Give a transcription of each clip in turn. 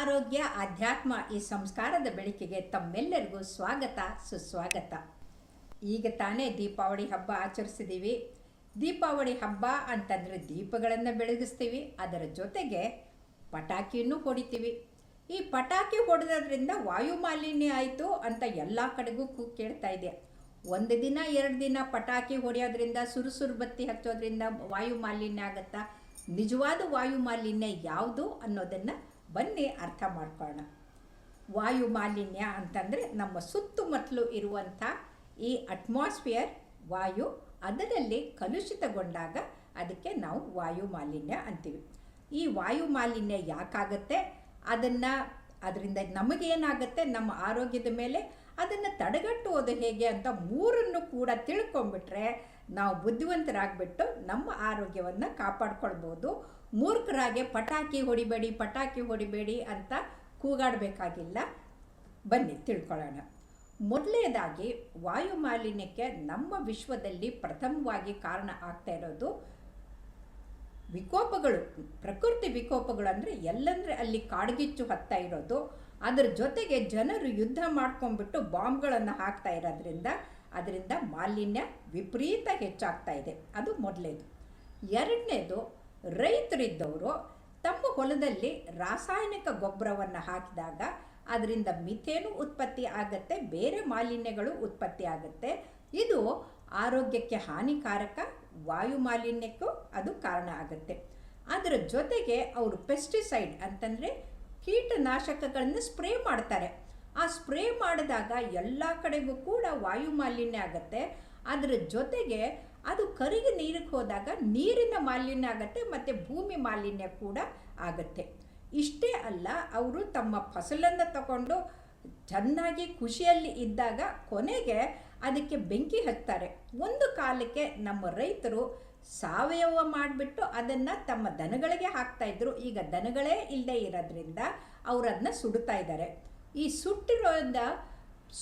ಆರೋಗ್ಯ, ಆಧ್ಯಾತ್ಮ ಈ ಸಂಸ್ಕಾರದ ಬೆಳಕಿಗೆ ತಮ್ಮೆಲ್ಲರಿಗೂ ಸ್ವಾಗತ, ಸುಸ್ವಾಗತ. ಈಗ ತಾನೇ ದೀಪಾವಳಿ ಹಬ್ಬ ಆಚರಿಸಿದ್ದೀವಿ ದೀಪಾವಳಿ ಹಬ್ಬ ಅಂತಂದರೆ ದೀಪಗಳನ್ನು ಬೆಳಗಿಸ್ತೀವಿ. ಅದರ ಜೊತೆಗೆ ಪಟಾಕಿಯನ್ನು ಹೊಡಿತೀವಿ. ಈ ಪಟಾಕಿ ಹೊಡೆದ್ರಿಂದ ವಾಯು ಮಾಲಿನ್ಯ ಆಯಿತು ಅಂತ ಎಲ್ಲ ಕಡೆಗೂ ಕೇಳ್ತಾ ಇದೆ. ಒಂದು ದಿನ, ಎರಡು ದಿನ ಪಟಾಕಿ ಹೊಡೆಯೋದ್ರಿಂದ, ಸುರುಸುರು ಬತ್ತಿ ಹಚ್ಚೋದ್ರಿಂದ ವಾಯು ಮಾಲಿನ್ಯ ಆಗುತ್ತಾ? ನಿಜವಾದ ವಾಯು ಮಾಲಿನ್ಯ ಯಾವುದು ಅನ್ನೋದನ್ನು ಬನ್ನಿ ಅರ್ಥ ಮಾಡ್ಕೊಳ್ಳೋಣ. ವಾಯು ಮಾಲಿನ್ಯ ಅಂತಂದರೆ ನಮ್ಮ ಸುತ್ತಮುತ್ತಲು ಇರುವಂಥ ಈ ಅಟ್ಮಾಸ್ಫಿಯರ್ ವಾಯು ಅದರಲ್ಲಿ ಕಲುಷಿತಗೊಂಡಾಗ ಅದಕ್ಕೆ ನಾವು ವಾಯು ಮಾಲಿನ್ಯ ಅಂತೀವಿ. ಈ ವಾಯು ಮಾಲಿನ್ಯ ಯಾಕಾಗತ್ತೆ? ಅದನ್ನು ಅದರಿಂದ ನಮಗೇನಾಗುತ್ತೆ? ನಮ್ಮ ಆರೋಗ್ಯದ ಮೇಲೆ ಅದನ್ನು ತಡೆಗಟ್ಟುವುದು ಹೇಗೆ ಅಂತ ಮೂರನ್ನು ಕೂಡ ತಿಳ್ಕೊಂಬಿಟ್ರೆ ನಾವು ಬುದ್ಧಿವಂತರಾಗ್ಬಿಟ್ಟು ನಮ್ಮ ಆರೋಗ್ಯವನ್ನು ಕಾಪಾಡ್ಕೊಳ್ಬೋದು. ಮೂರ್ಖರಾಗೆ ಪಟಾಕಿ ಹೊಡಿಬೇಡಿ ಪಟಾಕಿ ಹೊಡಿಬೇಡಿ ಅಂತ ಕೂಗಾಡಬೇಕಾಗಿಲ್ಲ. ಬನ್ನಿ, ತಿಳ್ಕೊಳ್ಳೋಣ. ಮೊದಲನೇದಾಗಿ ವಾಯು ಮಾಲಿನ್ಯಕ್ಕೆ ನಮ್ಮ ವಿಶ್ವದಲ್ಲಿ ಪ್ರಥಮವಾಗಿ ಕಾರಣ ಆಗ್ತಾ ಇರೋದು ವಿಕೋಪಗಳು. ಪ್ರಕೃತಿ ವಿಕೋಪಗಳು ಅಂದರೆ ಎಲ್ಲಂದರೆ ಅಲ್ಲಿ ಕಾಡ್ಗಿಚ್ಚು ಹತ್ತಾ ಇರೋದು. ಅದರ ಜೊತೆಗೆ ಜನರು ಯುದ್ಧ ಮಾಡ್ಕೊಂಡ್ಬಿಟ್ಟು ಬಾಂಬ್ಗಳನ್ನು ಹಾಕ್ತಾ ಇರೋದ್ರಿಂದ ಅದರಿಂದ ಮಾಲಿನ್ಯ ವಿಪರೀತ ಹೆಚ್ಚಾಗ್ತಾ ಇದೆ. ಅದು ಮೊದಲೇದು ಎರಡನೇದು, ರೈತರಿದ್ದವರು ತಮ್ಮ ಹೊಲದಲ್ಲಿ ರಾಸಾಯನಿಕ ಗೊಬ್ಬರವನ್ನು ಹಾಕಿದಾಗ ಅದರಿಂದ ಮಿಥೇನು ಉತ್ಪತ್ತಿ ಆಗುತ್ತೆ, ಬೇರೆ ಮಾಲಿನ್ಯಗಳು ಉತ್ಪತ್ತಿ ಆಗುತ್ತೆ. ಇದು ಆರೋಗ್ಯಕ್ಕೆ ಹಾನಿಕಾರಕ, ವಾಯು ಮಾಲಿನ್ಯಕ್ಕೂ ಅದು ಕಾರಣ ಆಗುತ್ತೆ. ಅದರ ಜೊತೆಗೆ ಅವರು ಪೆಸ್ಟಿಸೈಡ್ ಅಂತಂದರೆ ಕೀಟನಾಶಕಗಳನ್ನು ಸ್ಪ್ರೇ ಮಾಡ್ತಾರೆ. ಆ ಸ್ಪ್ರೇ ಮಾಡಿದಾಗ ಎಲ್ಲ ಕಡೆಗೂ ಕೂಡ ವಾಯು ಮಾಲಿನ್ಯ ಆಗುತ್ತೆ. ಅದರ ಜೊತೆಗೆ ಅದು ಕರಿಗೆ ನೀರಿಗೆ ಹೋದಾಗ ನೀರಿನ ಮಾಲಿನ್ಯ ಆಗುತ್ತೆ ಮತ್ತು ಭೂಮಿ ಮಾಲಿನ್ಯ ಕೂಡ ಆಗುತ್ತೆ. ಇಷ್ಟೇ ಅಲ್ಲ, ಅವರು ತಮ್ಮ ಫಸಲನ್ನು ತಗೊಂಡು ಚೆನ್ನಾಗಿ ಖುಷಿಯಲ್ಲಿ ಇದ್ದಾಗ ಕೊನೆಗೆ ಅದಕ್ಕೆ ಬೆಂಕಿ ಹಚ್ತಾರೆ ಒಂದು ಕಾಲಕ್ಕೆ ನಮ್ಮ ರೈತರು ಸಾವಯವ ಮಾಡಿಬಿಟ್ಟು ಅದನ್ನು ತಮ್ಮ ದನಗಳಿಗೆ ಹಾಕ್ತಾಯಿದ್ರು ಈಗ ದನಗಳೇ ಇಲ್ಲದೆ ಇರೋದ್ರಿಂದ ಅವರು ಅದನ್ನ ಸುಡ್ತಾ ಇದ್ದಾರೆ. ಈ ಸುಟ್ಟಿರೋದ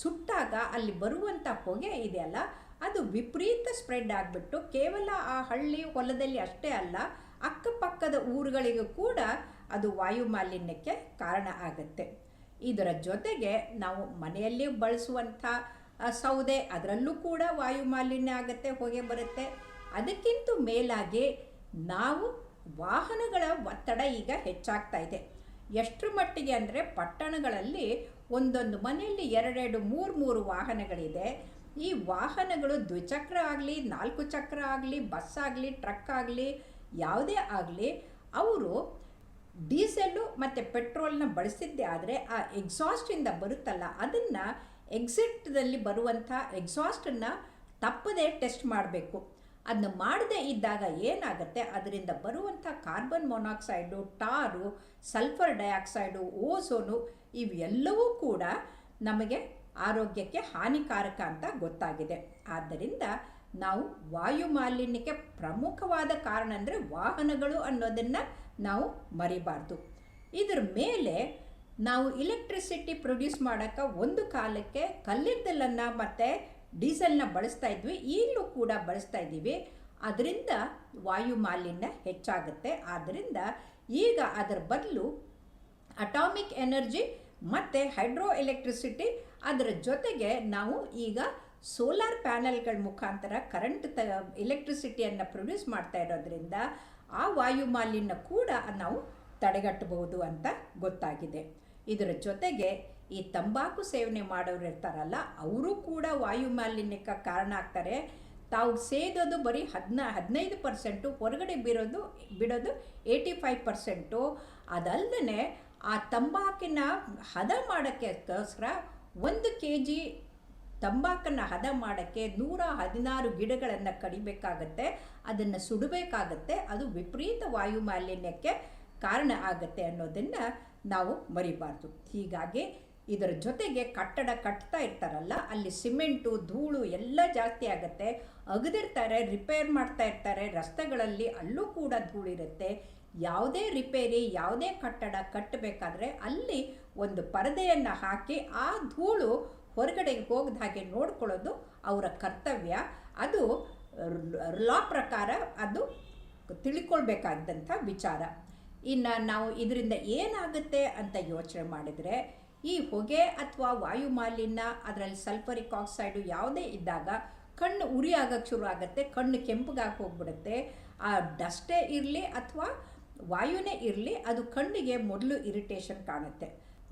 ಸುಟ್ಟಾಗ ಅಲ್ಲಿ ಬರುವಂಥ ಹೊಗೆ ಇದೆಯಲ್ಲ ಅದು ವಿಪರೀತ ಸ್ಪ್ರೆಡ್ ಆಗಿಬಿಟ್ಟು ಕೇವಲ ಆ ಹಳ್ಳಿ ಹೊಲದಲ್ಲಿ ಅಷ್ಟೇ ಅಲ್ಲ, ಅಕ್ಕಪಕ್ಕದ ಊರುಗಳಿಗೂ ಕೂಡ ಅದು ವಾಯು ಮಾಲಿನ್ಯಕ್ಕೆ ಕಾರಣ ಆಗುತ್ತೆ. ಇದರ ಜೊತೆಗೆ ನಾವು ಮನೆಯಲ್ಲಿ ಬಳಸುವಂಥ ಸೌದೆ ಅದರಲ್ಲೂ ಕೂಡ ವಾಯು ಮಾಲಿನ್ಯ ಆಗುತ್ತೆ, ಹೊಗೆ ಬರುತ್ತೆ. ಅದಕ್ಕಿಂತ ಮೇಲಾಗಿ ನಾವು ವಾಹನಗಳ ಒತ್ತಡ ಈಗ ಹೆಚ್ಚಾಗ್ತಾ ಇದೆ. ಎಷ್ಟರ ಮಟ್ಟಿಗೆ ಅಂದರೆ ಪಟ್ಟಣಗಳಲ್ಲಿ ಒಂದೊಂದು ಮನೆಯಲ್ಲಿ ಎರಡೆರಡು ಮೂರು ಮೂರು ವಾಹನಗಳಿದೆ. ಈ ವಾಹನಗಳು ದ್ವಿಚಕ್ರ ಆಗಲಿ, ನಾಲ್ಕು ಚಕ್ರ ಆಗಲಿ, ಬಸ್ ಆಗಲಿ, ಟ್ರಕ್ ಆಗಲಿ, ಯಾವುದೇ ಆಗಲಿ, ಅವರು ಡೀಸೆಲ್ಲು ಮತ್ತು ಪೆಟ್ರೋಲ್ನ ಬಳಸಿದ್ದೆ ಆದರೆ ಆ ಎಕ್ಸಾಸ್ಟಿಂದ ಬರುತ್ತಲ್ಲ, ಅದನ್ನು ಎಕ್ಸಿಟ್ದಲ್ಲಿ ಬರುವಂಥ ಎಕ್ಸಾಸ್ಟನ್ನು ತಪ್ಪದೇ ಟೆಸ್ಟ್ ಮಾಡಬೇಕು. ಅದನ್ನ ಮಾಡದೇ ಇದ್ದಾಗ ಏನಾಗುತ್ತೆ? ಅದರಿಂದ ಬರುವಂಥ carbon monoxide, tar, sulphur dioxide, ozone ಇವೆಲ್ಲವೂ ಕೂಡ ನಮಗೆ ಆರೋಗ್ಯಕ್ಕೆ ಹಾನಿಕಾರಕ ಅಂತ ಗೊತ್ತಾಗಿದೆ. ಆದ್ದರಿಂದ ನಾವು ವಾಯು ಮಾಲಿನ್ಯಕ್ಕೆ ಪ್ರಮುಖವಾದ ಕಾರಣ ಅಂದರೆ ವಾಹನಗಳು ಅನ್ನೋದನ್ನು ನಾವು ಮರಿಬಾರ್ದು. ಇದ್ರ ಮೇಲೆ ನಾವು ಇಲೆಕ್ಟ್ರಿಸಿಟಿ ಪ್ರೊಡ್ಯೂಸ್ ಮಾಡೋಕ್ಕೆ ಒಂದು ಕಾಲಕ್ಕೆ ಕಲ್ಲಿದ್ದಲನ್ನು ಮತ್ತು ಡೀಸೆಲ್ನ ಬಳಸ್ತಾ ಇದ್ವಿ, ಈಗಲೂ ಕೂಡ ಬಳಸ್ತಾ ಇದ್ದೀವಿ. ಅದರಿಂದ ವಾಯು ಮಾಲಿನ್ಯ ಹೆಚ್ಚಾಗುತ್ತೆ. ಆದ್ದರಿಂದ ಈಗ ಅದರ ಬದಲು ಅಟಾಮಿಕ್ ಎನರ್ಜಿ ಮತ್ತು ಹೈಡ್ರೋ ಎಲೆಕ್ಟ್ರಿಸಿಟಿ ಅದರ ಜೊತೆಗೆ ನಾವು ಈಗ ಸೋಲಾರ್ ಪ್ಯಾನಲ್ಗಳ ಮುಖಾಂತರ ಕರೆಂಟ್ ತ, ಎಲೆಕ್ಟ್ರಿಸಿಟಿಯನ್ನು ಪ್ರೊಡ್ಯೂಸ್ ಮಾಡ್ತಾ ಇರೋದ್ರಿಂದ ಆ ವಾಯು ಮಾಲಿನ್ಯ ಕೂಡ ನಾವು ತಡೆಗಟ್ಟಬಹುದು ಅಂತ ಗೊತ್ತಾಗಿದೆ. ಇದರ ಜೊತೆಗೆ ಈ ತಂಬಾಕು ಸೇವನೆ ಮಾಡೋರು ಇರ್ತಾರಲ್ಲ, ಅವರು ಕೂಡ ವಾಯು ಮಾಲಿನ್ಯಕ್ಕೆ ಕಾರಣ ಆಗ್ತಾರೆ. ತಾವು ಸೇದೋದು ಬರೀ ಹದಿನ, ಹದಿನೈದು ಪರ್ಸೆಂಟು, ಹೊರಗಡೆ ಬಿರೋದು, ಬಿಡೋದು ಏಯ್ಟಿ ಫೈವ್ ಪರ್ಸೆಂಟು. ಅದಲ್ಲದೆ ಆ ತಂಬಾಕಿನ ಹದ ಮಾಡೋಕ್ಕೋಸ್ಕರ ಒಂದು ಕೆ ಜಿ ತಂಬಾಕನ್ನು ಹದ ಮಾಡೋಕ್ಕೆ ನೂರ ಹದಿನಾರು ಗಿಡಗಳನ್ನು ಕಡಿಬೇಕಾಗತ್ತೆ. ಅದನ್ನು ಸುಡಬೇಕಾಗತ್ತೆ. ಅದು ವಿಪರೀತ ವಾಯು ಮಾಲಿನ್ಯಕ್ಕೆ ಕಾರಣ ಆಗುತ್ತೆ ಅನ್ನೋದನ್ನು ನಾವು ಮರಿಬಾರ್ದು. ಹೀಗಾಗಿ ಇದರ ಜೊತೆಗೆ ಕಟ್ಟಡ ಕಟ್ತಾ ಇರ್ತಾರಲ್ಲ, ಅಲ್ಲಿ ಸಿಮೆಂಟು, ಧೂಳು ಎಲ್ಲ ಜಾಸ್ತಿ ಆಗುತ್ತೆ. ಅಗದಿರ್ತಾರೆ, ರಿಪೇರ್ ಮಾಡ್ತಾ ಇರ್ತಾರೆ. ರಸ್ತೆಗಳಲ್ಲಿ ಅಲ್ಲೂ ಕೂಡ ಧೂಳಿರುತ್ತೆ ಯಾವುದೇ ರಿಪೇರಿ, ಯಾವುದೇ ಕಟ್ಟಡ ಕಟ್ಟಬೇಕಾದ್ರೆ ಅಲ್ಲಿ ಒಂದು ಪರದೆಯನ್ನು ಹಾಕಿ ಆ ಧೂಳು ಹೊರಗಡೆ ಹೋಗದ ಹಾಗೆ ನೋಡ್ಕೊಳ್ಳೋದು ಅವರ ಕರ್ತವ್ಯ. ಅದು ಲಾ ಪ್ರಕಾರ ಅದು ತಿಳ್ಕೊಳ್ಬೇಕಾದಂಥ ವಿಚಾರ. ಇನ್ನು ನಾವು ಇದರಿಂದ ಏನಾಗುತ್ತೆ ಅಂತ ಯೋಚನೆ ಮಾಡಿದರೆ ಈ ಹೊಗೆ ಅಥವಾ ವಾಯು ಮಾಲಿನ್ಯ ಅದರಲ್ಲಿ ಸಲ್ಫರಿಕ್ ಆಕ್ಸೈಡು ಯಾವುದೇ ಇದ್ದಾಗ ಕಣ್ಣು ಉರಿ ಆಗಕ್ಕೆ ಶುರು ಆಗುತ್ತೆ ಕಣ್ಣು ಕೆಂಪಗಾಗಿ ಹೋಗ್ಬಿಡುತ್ತೆ. ಆ ಡಸ್ಟೇ ಇರಲಿ ಅಥವಾ ವಾಯುನೇ ಇರಲಿ, ಅದು ಕಣ್ಣಿಗೆ ಮೊದಲು ಇರಿಟೇಷನ್ ಕಾಣುತ್ತೆ.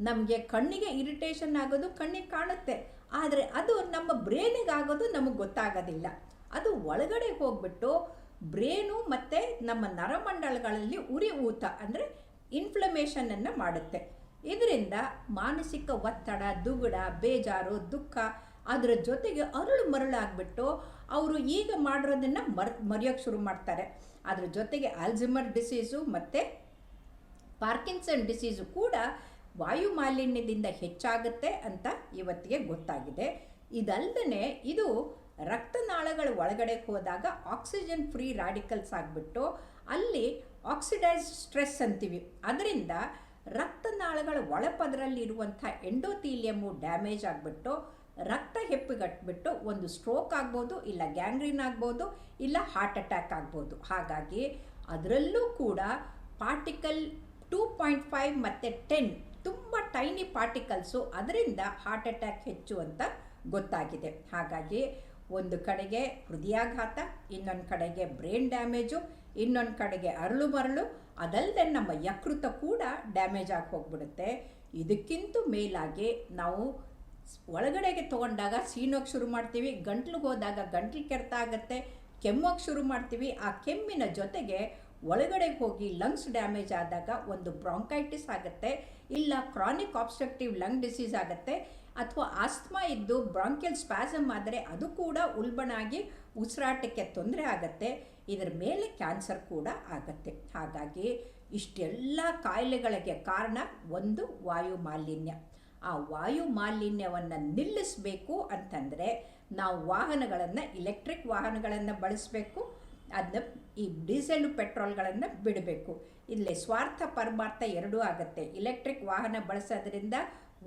ನಮಗೆ ಕಣ್ಣಿಗೆ ಇರಿಟೇಷನ್ ಆಗೋದು ಕಣ್ಣಿಗೆ ಕಾಣುತ್ತೆ. ಆದರೆ ಅದು ನಮ್ಮ ಬ್ರೇನಿಗೆ ಆಗೋದು ನಮಗೆ ಗೊತ್ತಾಗೋದಿಲ್ಲ. ಅದು ಒಳಗಡೆ ಹೋಗ್ಬಿಟ್ಟು ಬ್ರೇನು ಮತ್ತು ನಮ್ಮ ನರಮಂಡಲಗಳಲ್ಲಿ ಉರಿ ಊತ ಅಂದರೆ ಇನ್ಫ್ಲಮೇಷನನ್ನು ಮಾಡುತ್ತೆ. ಇದರಿಂದ ಮಾನಸಿಕ ಒತ್ತಡ, ದುಗುಡ, ಬೇಜಾರು, ದುಃಖ ಅದರ ಜೊತೆಗೆ ಅರಳು ಮರಳಾಗ್ಬಿಟ್ಟು ಅವರು ಈಗ ಮಾಡಿರೋದನ್ನು ಮರ್ ಮರೆಯೋಕ್ಕೆ ಶುರು ಮಾಡ್ತಾರೆ. ಅದರ ಜೊತೆಗೆ ಆಲ್ಝಿಮರ್ ಡಿಸೀಸು ಮತ್ತು ಪಾರ್ಕಿನ್ಸನ್ ಡಿಸೀಸು ಕೂಡ ವಾಯು ಮಾಲಿನ್ಯದಿಂದ ಹೆಚ್ಚಾಗುತ್ತೆ ಅಂತ ಇವತ್ತಿಗೆ ಗೊತ್ತಾಗಿದೆ. ಇದಲ್ಲದೆ ಇದು ರಕ್ತನಾಳಗಳ ಒಳಗಡೆ ಹೋದಾಗ ಆಕ್ಸಿಜನ್ ಫ್ರೀ ರಾಡಿಕಲ್ಸ್ ಆಗಿಬಿಟ್ಟು ಅಲ್ಲಿ ಆಕ್ಸಿಡೈಸ್ ಸ್ಟ್ರೆಸ್ ಅಂತೀವಿ. ಅದರಿಂದ ರಕ್ತನಾಳಗಳ ಒಳಪದರಲ್ಲಿರುವಂಥ ಎಂಡೋತೀಲಿಯಮು ಡ್ಯಾಮೇಜ್ ಆಗಿಬಿಟ್ಟು ರಕ್ತ ಹೆಪ್ಪಿಗಟ್ಬಿಟ್ಟು ಒಂದು ಸ್ಟ್ರೋಕ್ ಆಗ್ಬೋದು, ಇಲ್ಲ ಗ್ಯಾಂಗ್ರೀನ್ ಆಗ್ಬೋದು, ಇಲ್ಲ ಹಾರ್ಟ್ ಅಟ್ಯಾಕ್ ಆಗ್ಬೋದು. ಹಾಗಾಗಿ ಅದರಲ್ಲೂ ಕೂಡ ಪಾರ್ಟಿಕಲ್ ಟೂ ಪಾಯಿಂಟ್ ಫೈವ್ ಮತ್ತು ಟೆನ್ ತುಂಬ ಟೈನಿ ಪಾರ್ಟಿಕಲ್ಸು ಅದರಿಂದ ಹಾರ್ಟ್ ಅಟ್ಯಾಕ್ ಹೆಚ್ಚು ಅಂತ ಗೊತ್ತಾಗಿದೆ. ಹಾಗಾಗಿ ಒಂದು ಕಡೆಗೆ ಹೃದಯಾಘಾತ, ಇನ್ನೊಂದು ಕಡೆಗೆ ಬ್ರೈನ್ ಡ್ಯಾಮೇಜು, ಇನ್ನೊಂದು ಕಡೆಗೆ ಅರಳು ಮರಳು ಅದಲ್ಲದೆ ನಮ್ಮ ಯಕೃತ ಕೂಡ ಡ್ಯಾಮೇಜ್ ಆಗಿ ಹೋಗ್ಬಿಡುತ್ತೆ. ಇದಕ್ಕಿಂತ ಮೇಲಾಗಿ ನಾವು ಒಳಗಡೆಗೆ ತೊಗೊಂಡಾಗ ಸೀನೋಕ್ಕೆ ಶುರು ಮಾಡ್ತೀವಿ, ಗಂಟ್ಲಿಗೆ ಹೋದಾಗ ಗಂಟ್ಲು ಕೆರೆತ ಆಗುತ್ತೆ ಕೆಮ್ಮೋಕ್ಕೆ ಶುರು ಮಾಡ್ತೀವಿ. ಆ ಕೆಮ್ಮಿನ ಜೊತೆಗೆ ಒಳಗಡೆ ಹೋಗಿ ಲಂಗ್ಸ್ ಡ್ಯಾಮೇಜ್ ಆದಾಗ ಒಂದು ಬ್ರಾಂಕೈಟಿಸ್ ಆಗುತ್ತೆ, ಇಲ್ಲ ಕ್ರಾನಿಕ್ ಆಬ್ಸ್ಟ್ರಕ್ಟಿವ್ ಲಂಗ್ ಡಿಸೀಸ್ ಆಗುತ್ತೆ. ಅಥವಾ ಆಸ್ತಮಾ ಇದ್ದು ಬ್ರಾಂಕಿಯಲ್ ಸ್ಪ್ಯಾಸಮ್ ಆದರೆ ಅದು ಕೂಡ ಉಲ್ಬಣಾಗಿ ಉಸಿರಾಟಕ್ಕೆ ತೊಂದರೆ ಆಗುತ್ತೆ. ಇದರ ಮೇಲೆ ಕ್ಯಾನ್ಸರ್ ಕೂಡ ಆಗುತ್ತೆ. ಹಾಗಾಗಿ ಇಷ್ಟೆಲ್ಲ ಕಾಯಿಲೆಗಳಿಗೆ ಕಾರಣ ಒಂದು ವಾಯು ಮಾಲಿನ್ಯ. ಆ ವಾಯು ಮಾಲಿನ್ಯವನ್ನು ನಿಲ್ಲಿಸಬೇಕು ಅಂತಂದರೆ ನಾವು ವಾಹನಗಳನ್ನು ಇಲೆಕ್ಟ್ರಿಕ್ ವಾಹನಗಳನ್ನು ಬಳಸಬೇಕು. ಅದನ್ನ ಈ ಡೀಸೆಲು ಪೆಟ್ರೋಲ್ಗಳನ್ನು ಬಿಡಬೇಕು. ಇಲ್ಲಿ ಸ್ವಾರ್ಥ ಪರಮಾರ್ಥ ಎರಡೂ ಆಗುತ್ತೆ. ಇಲೆಕ್ಟ್ರಿಕ್ ವಾಹನ ಬಳಸೋದ್ರಿಂದ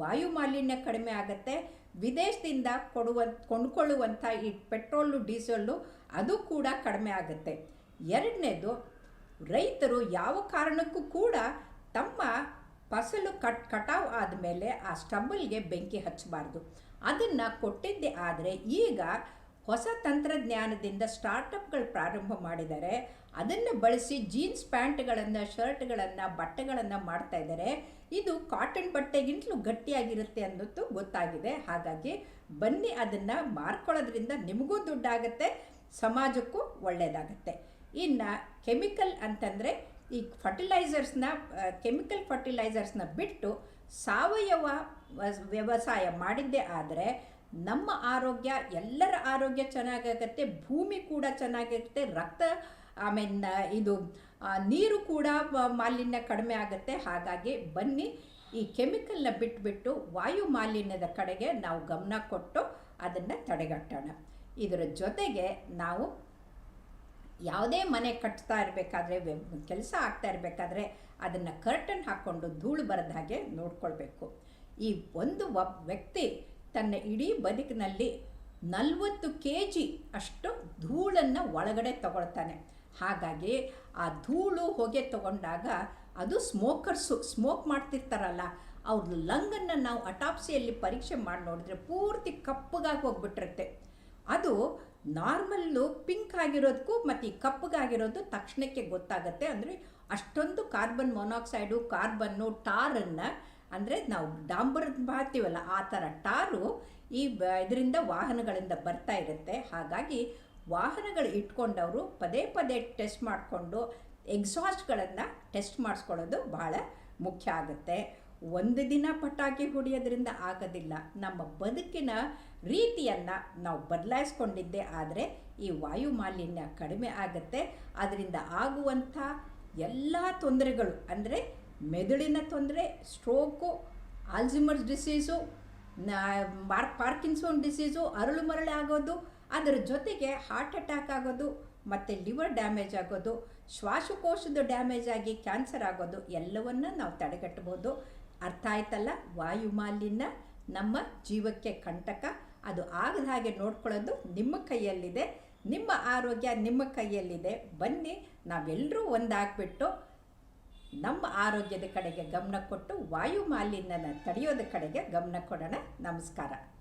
ವಾಯು ಮಾಲಿನ್ಯ ಕಡಿಮೆ ಆಗುತ್ತೆ. ವಿದೇಶದಿಂದ ಕೊಡುವ ಕೊಂಡ್ಕೊಳ್ಳುವಂಥ ಈ ಪೆಟ್ರೋಲು ಡೀಸೆಲ್ಲು ಅದು ಕೂಡ ಕಡಿಮೆ ಆಗುತ್ತೆ. ಎರಡನೇದು, ರೈತರು ಯಾವ ಕಾರಣಕ್ಕೂ ಕೂಡ ತಮ್ಮ ಫಸಲು ಕಟ್, ಕಟಾವು ಆದಮೇಲೆ ಆ ಸ್ಟಂಬಲ್ಗೆ ಬೆಂಕಿ ಹಚ್ಚಬಾರ್ದು. ಅದನ್ನು ಕೊಟ್ಟಿದ್ದೆ ಆದರೆ ಈಗ ಹೊಸ ತಂತ್ರಜ್ಞಾನದಿಂದ ಸ್ಟಾರ್ಟಪ್ಗಳು ಪ್ರಾರಂಭ ಮಾಡಿದ್ದಾರೆ ಅದನ್ನು ಬಳಸಿ ಜೀನ್ಸ್ ಪ್ಯಾಂಟ್ಗಳನ್ನು, ಶರ್ಟ್ಗಳನ್ನು, ಬಟ್ಟೆಗಳನ್ನು ಮಾಡ್ತಾ ಇದ್ದಾರೆ. ಇದು ಕಾಟನ್ ಬಟ್ಟೆಗಿಂತಲೂ ಗಟ್ಟಿಯಾಗಿರುತ್ತೆ ಅನ್ನೋದು ಗೊತ್ತಾಗಿದೆ. ಹಾಗಾಗಿ ಬನ್ನಿ ಅದನ್ನು ಮಾರ್ಕೊಳ್ಳೋದ್ರಿಂದ ನಿಮಗೂ ದುಡ್ಡಾಗುತ್ತೆ, ಸಮಾಜಕ್ಕೂ ಒಳ್ಳೆಯದಾಗತ್ತೆ ಇನ್ನು ಕೆಮಿಕಲ್ ಅಂತಂದರೆ ಈ ಫರ್ಟಿಲೈಸರ್ಸ್ನ ಕೆಮಿಕಲ್ ಫರ್ಟಿಲೈಸರ್ಸ್ನ ಬಿಟ್ಟು ಸಾವಯವ ವ್ಯವಸಾಯ ಮಾಡಿದ್ದೇ ಆದರೆ ನಮ್ಮ ಆರೋಗ್ಯ, ಎಲ್ಲರ ಆರೋಗ್ಯ ಚೆನ್ನಾಗಾಗತ್ತೆ, ಭೂಮಿ ಕೂಡ ಚೆನ್ನಾಗಿರುತ್ತೆ, ರಕ್ತ ಆಮೇಲೆ ಇದು ನೀರು ಕೂಡ ಮಾಲಿನ್ಯ ಕಡಿಮೆ ಆಗುತ್ತೆ. ಹಾಗಾಗಿ ಬನ್ನಿ, ಈ ಕೆಮಿಕಲ್ನ ಬಿಟ್ಬಿಟ್ಟು ವಾಯು ಮಾಲಿನ್ಯದ ಕಡೆಗೆ ನಾವು ಗಮನ ಕೊಟ್ಟು ಅದನ್ನು ತಡೆಗಟ್ಟೋಣ. ಇದರ ಜೊತೆಗೆ ನಾವು ಯಾವುದೇ ಮನೆ ಕಟ್ತಾ ಇರಬೇಕಾದ್ರೆ ಕೆಲಸ ಆಗ್ತಾ ಇರಬೇಕಾದ್ರೆ ಅದನ್ನು ಕರ್ಟನ್ ಹಾಕ್ಕೊಂಡು ಧೂಳು ಬರದ ಹಾಗೆ ನೋಡ್ಕೊಳ್ಬೇಕು. ಈ ಒಂದು ವ್ಯಕ್ತಿ ತನ್ನ ಇಡೀ ಬದುಕಿನಲ್ಲಿ ನಲವತ್ತು ಕೆ ಜಿ ಅಷ್ಟು ಧೂಳನ್ನು ಒಳಗಡೆ ತಗೊಳ್ತಾನೆ. ಹಾಗಾಗಿ ಆ ಧೂಳು ಹೊಗೆ ತಗೊಂಡಾಗ ಅದು ಸ್ಮೋಕರ್ಸು, ಸ್ಮೋಕ್ ಮಾಡ್ತಿರ್ತಾರಲ್ಲ ಅವ್ರ ಲಂಗನ್ನು ನಾವು ಅಟಾಪ್ಸಿಯಲ್ಲಿ ಪರೀಕ್ಷೆ ಮಾಡಿ ನೋಡಿದ್ರೆ ಪೂರ್ತಿ ಕಪ್ಪಗಾಗಿ ಹೋಗ್ಬಿಟ್ಟಿರುತ್ತೆ. ಅದು ನಾರ್ಮಲ್ಲು ಪಿಂಕ್ ಆಗಿರೋದಕ್ಕೂ ಮತ್ತು ಈ ಕಪ್ಪಗಾಗಿರೋದು ತಕ್ಷಣಕ್ಕೆ ಗೊತ್ತಾಗುತ್ತೆ. ಅಂದರೆ ಅಷ್ಟೊಂದು ಕಾರ್ಬನ್ ಮೊನಾಕ್ಸೈಡು, ಕಾರ್ಬನ್ನು, ಟಾರನ್ನು ಅಂದರೆ ನಾವು ಡಾಂಬರದ ಮಾಡ್ತೀವಲ್ಲ ಆ ಥರ ಟಾರು ಈ ಇದರಿಂದ ವಾಹನಗಳಿಂದ ಬರ್ತಾ ಇರುತ್ತೆ. ಹಾಗಾಗಿ ವಾಹನಗಳು ಇಟ್ಕೊಂಡವರು ಪದೇ ಪದೇ ಟೆಸ್ಟ್ ಮಾಡಿಕೊಂಡು, ಎಕ್ಸಾಸ್ಟ್ಗಳನ್ನು ಟೆಸ್ಟ್ ಮಾಡಿಸ್ಕೊಳ್ಳೋದು ಭಾಳ ಮುಖ್ಯ ಆಗುತ್ತೆ. ಒಂದು ದಿನ ಪಟಾಕಿ ಹೊಡೆಯೋದ್ರಿಂದ ಆಗೋದಿಲ್ಲ. ನಮ್ಮ ಬದುಕಿನ ರೀತಿಯನ್ನು ನಾವು ಬದಲಾಯಿಸ್ಕೊಂಡಿದ್ದೇ ಆದರೆ ಈ ವಾಯು ಮಾಲಿನ್ಯ ಕಡಿಮೆ ಆಗುತ್ತೆ. ಅದರಿಂದ ಆಗುವಂಥ ಎಲ್ಲ ತೊಂದರೆಗಳು ಅಂದರೆ ಮೆದುಳಿನ ತೊಂದರೆ, ಸ್ಟ್ರೋಕು ಆಲ್ಝಿಮರ್ಸ್ ಡಿಸೀಸು ಮಾರ್ ಪಾರ್ಕಿನ್ಸೋನ್ ಡಿಸೀಸು, ಅರಳು ಮರಳು ಆಗೋದು, ಅದರ ಜೊತೆಗೆ ಹಾರ್ಟ್ ಅಟ್ಯಾಕ್ ಆಗೋದು, ಮತ್ತು ಲಿವರ್ ಡ್ಯಾಮೇಜ್ ಆಗೋದು, ಶ್ವಾಸಕೋಶದ ಡ್ಯಾಮೇಜ್ ಆಗಿ ಕ್ಯಾನ್ಸರ್ ಆಗೋದು, ಎಲ್ಲವನ್ನ ನಾವು ತಡೆಗಟ್ಟಬೋದು ಅರ್ಥ ಆಯ್ತಲ್ಲ? ವಾಯುಮಾಲಿನ್ಯ ನಮ್ಮ ಜೀವಕ್ಕೆ ಕಂಟಕ. ಅದು ಆಗದ ಹಾಗೆ ನೋಡ್ಕೊಳ್ಳೋದು ನಿಮ್ಮ ಕೈಯಲ್ಲಿದೆ. ನಿಮ್ಮ ಆರೋಗ್ಯ ನಿಮ್ಮ ಕೈಯಲ್ಲಿದೆ. ಬನ್ನಿ ನಾವೆಲ್ಲರೂ ಒಂದಾಗ್ಬಿಟ್ಟು ನಮ್ಮ ಆರೋಗ್ಯದ ಕಡೆಗೆ ಗಮನ ಕೊಟ್ಟು ವಾಯು ಮಾಲಿನ್ಯನ ತಡೆಯೋದ ಕಡೆಗೆ ಗಮನ ಕೊಡೋಣ. ನಮಸ್ಕಾರ.